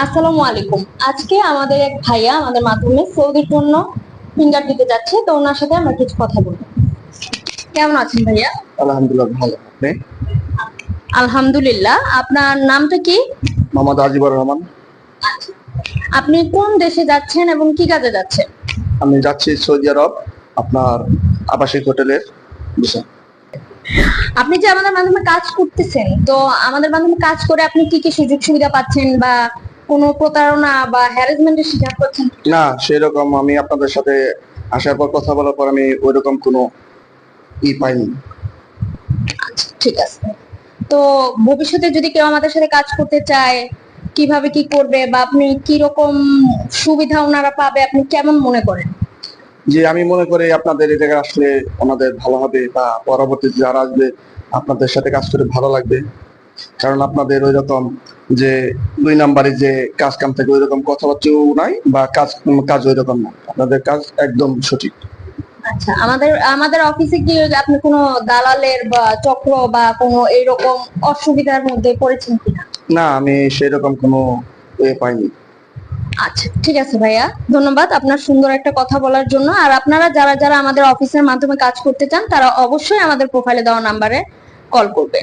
আসসালামু আলাইকুম। আজকে আমাদের এক ভাইয়া আমাদের মাধ্যমে সৌদির জন্য ফিঙ্গার দিতে যাচ্ছে তো ওনার সাথে আমরা কিছু কথা বলব। কেমন আছেন ভাইয়া? আলহামদুলিল্লাহ ভালো। আপনি? আলহামদুলিল্লাহ। আপনার নামটা কি? মোহাম্মদ আজিবুর রহমান। আপনি কোন দেশে যাচ্ছেন এবং কি কাজে যাচ্ছেন? আমি যাচ্ছি সৌদি আরব আপনার আবাসিক হোটেলের বিষয় আপনি যে আমাদের মাধ্যমে কাজ করতেছেন তো আমাদের মাধ্যমে কাজ করে আপনি কি কি সুযোগ সুবিধা পাচ্ছেন বা কোনো প্রতারণা বা হ্যারাসমেন্টের শিকার করছেন? না সেরকম আমি আপনাদের সাথে আসার পর কথা বলার পর আমি ওইরকম কোনো ই পাইনি। আচ্ছা ঠিক আছে। তো ভবিষ্যতে যদি কেউ আমাদের সাথে কাজ করতে চায় কীভাবে কি করবে বা আপনি কি রকম সুবিধা ওনারা পাবে আপনি কেমন মনে করেন? যে আমি মনে করি আপনাদের এই জায়গায় আসলে ওনাদের ভালো হবে বা পরবর্তীতে যারা আসবে আপনাদের সাথে কাজ করে ভালো লাগবে। কারণ আপনাদের ওই রকম যে দুই নাম্বারে যে কাজ কাম থাকে ওই রকম কথাবার্তাও নাই বা কাজ কাজ ওই রকম না। আপনাদের কাজ একদম সঠিক। আচ্ছা আমাদের আমাদের অফিসে কি আপনি কোনো দালালের বা চক্র বা কোনো এইরকম অসুবিধার মধ্যে পড়েছেন কিনা? না আমি সেরকম কোনো এ পাইনি। আচ্ছা ঠিক আছে ভাইয়া। ধন্যবাদ আপনার সুন্দর একটা কথা বলার জন্য। আর আপনারা যারা যারা আমাদের অফিসের মাধ্যমে কাজ করতে চান তারা অবশ্যই আমাদের প্রোফাইলে দেওয়া নাম্বারে কল করবে।